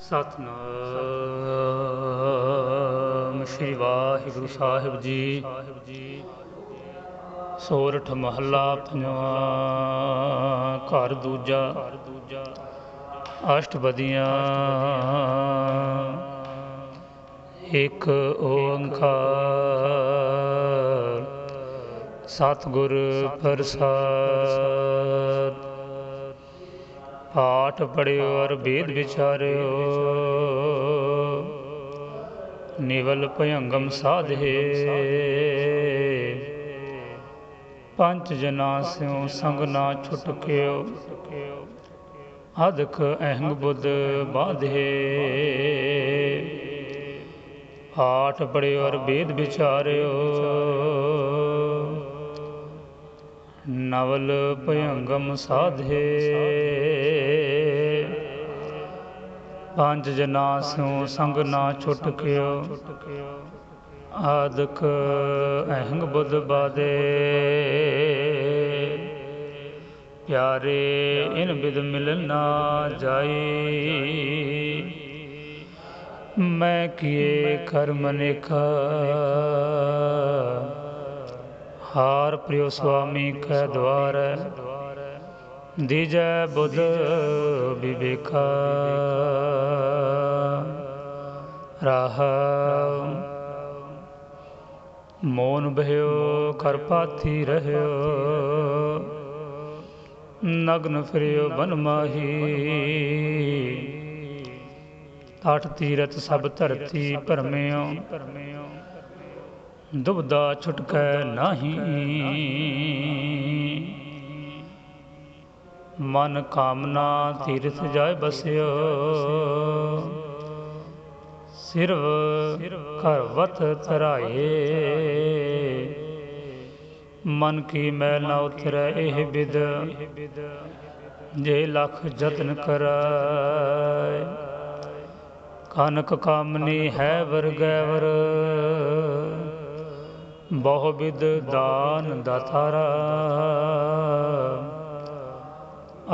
ਸਤਨਾਮ ਸ੍ਰੀ ਵਾਹਿਗੁਰੂ ਸਾਹਿਬ ਜੀ। ਸੋਰਠ ਮਹੱਲਾ ਪੰਜਵਾਂ ਘਰ ਦੂਜਾ। ਅਸ਼ਟਪਦੀਆਂ। ਇੱਕ ਓੰਕਾਰ। ਸਤਿਗੁਰ ਪ੍ਰਸਾਦ। ਪਾਠ ਪੜਿਓ ਅਰ ਵੇਦ ਵਿਚਾਰਿਓ। ਨਿਵਲ ਭਯੰਗਮ ਸਾਧੇ ਪੰਜ ਜਨਾ ਸਿਉ ਸੰਗ ਨਾ ਛੁਟਕਿਓ ਅਦਕ ਅਹੰਗ ਬੁੱਧ ਬਾਧੇ ਪਾਠ ਪੜਿਓ ਅਰ ਵੇਦ ਵਿਚਾਰਿਓ। ਨਵਲ ਭਯੰਗਮ ਸਾਧੇ। ਪੰਜ ਜਨਾ ਸਿਉ ਸੰਗ ਨਾ ਛੁਟਕਿਓ ਆਦਕ ਅਹੰਗ ਬੁੱਧ ਬਾਦੇ। ਪਿਆਰੇ, ਇਨ ਬਿਦ ਮਿਲਨ ਨਾ ਜਾਈ ਮੈਂ ਕੀਏ ਕਰਮ ਨੇਖਾ ਹਾਰ ਪ੍ਰਿਯ ਸੁਆਮੀ ਕੈ ਦਵਾਰ, ਦੀਜੈ ਬੁੱਧ ਵਿਵੇਕਾ। ਰਹਾ ਮੋਨ ਬਹਿਓ ਕਰ ਪਾਥੀ ਰਹਿਓ, ਨਗਨ ਫਿਰਿਓ, ਬਨ ਮਾਹੀ। ਤਟ ਤੀਰਤ ਸਭ ਧਰਤੀ ਭਰਮਿਓ ਦੁਬਦਾ ਛੁਟਕੈ ਨਾਹੀ। ਮਨ ਕਾਮਨਾ ਤੀਰਥ ਜਾਇ ਬਸਿਓ ਸਿਰਵ ਕਰਵਤ ਵਤ ਤਰਾਏ ਮਨ ਕੀ ਮੈਲ ਨਾ ਉਤਰੈ ਇਹ ਬਿਦ। ਜੇ ਲਖ ਜਤਨ ਕਰੈ। ਕਨਕ ਕਾਮਨੀ ਹੈ ਵਰਗੈ ਵਰ। ਬਹੁ ਬਿਦ ਦਾਨ ਦਾਤਾਰਾ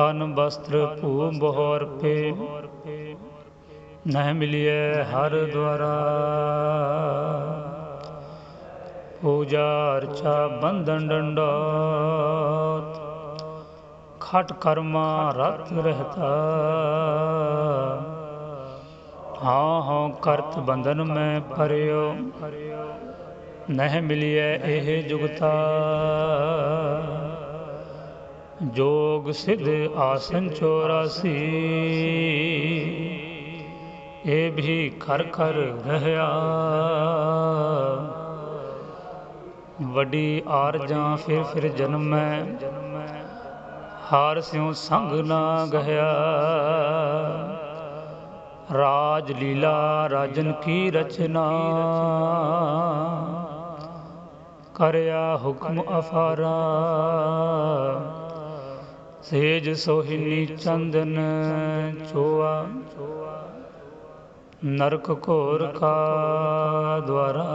ਅਨ ਬਸਤਰ ਭੂ ਬਹੁ ਅਰਪੇ ਨਹਿ ਮਿਲਿਐ ਹਰ ਦੁਆਰਾ ਪੂਜਾ ਅਰਚਾ ਬੰਧਨ ਡੰਡੋਤ ਖਟ ਕਰਮਾ ਰਤ ਰਹਤਾ ਹਾਂ ਹਾਂ ਕਰਤ ਬੰਧਨ ਮੈਂ ਪਰਿਓ ਨਹਿ ਮਿਲਿਐ ਇਹ ਜੁਗਤਾ। ਜੋਗ ਸਿਧ ਆਸਨ 84 ਇਹ ਵੀ ਕਰ ਕਰ ਰਹਿਆ ਵੱਡੀ ਆਰਜਾਂ ਫਿਰ ਫਿਰ ਜਨਮੈ। ਹਾਰ ਸਿਉ ਸੰਗ ਨਾ ਗਹਿਆ। ਰਾਜ ਲੀਲਾ ਰਾਜਨ ਕੀ ਰਚਨਾ। ਕਰਿਆ ਹੁਕਮ ਅਫਾਰਾ। ਸੇਜ ਸੋਹਿਨੀ ਚੰਦਨ ਚੋਆ। ਨਰਕ ਘੋਰ ਕਾ ਦਵਾਰਾ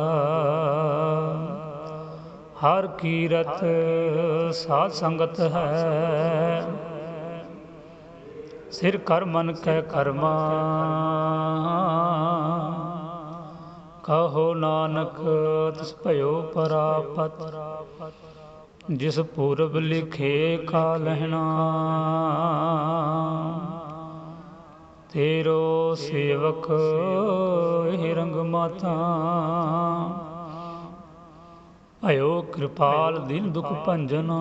ਹਰ ਕੀਰਤ ਸਾਧ ਸੰਗਤ ਹੈ। ਸਿਰ ਕਰ ਮਨ ਕੈ ਕਰਮਾ। ਕਹੋ ਨਾਨਕ, ਤਿਸ ਭਇਓ ਪਰਾਪਤ, ਜਿਸ ਪੂਰਬ ਲਿਖੇ ਕਾ ਲਹਿਣਾ। ਤੇਰੋ ਸੇਵਕ ਇਹ ਰੰਗ ਮਾਤਾ। ਭਇਓ ਕਿਰਪਾਲ ਦਿਨ ਦੁਖ ਭੰਜਨ।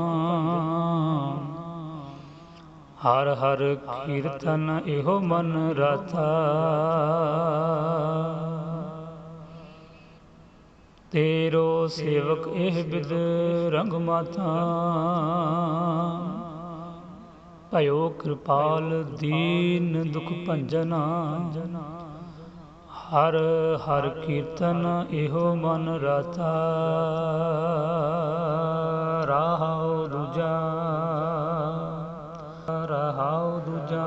ਹਰ ਹਰ ਕੀਰਤਨ ਇਹੋ ਮਨ ਰਾਤਾ। ਤੇਰੋ ਸੇਵਕ ਇਹ ਬਿਦ ਰੰਗ ਮਾਤਾ। ਭਇਓ ਕਿਰਪਾਲ ਦੀਨ ਦੁਖ ਭੰਜਨਾ। ਹਰ ਹਰ ਕੀਰਤਨ ਇਹੋ ਮਨ ਰਾਤਾ। ਰਾਹਉ ਦੂਜਾ ਰਹਾਉ ਦੂਜਾ।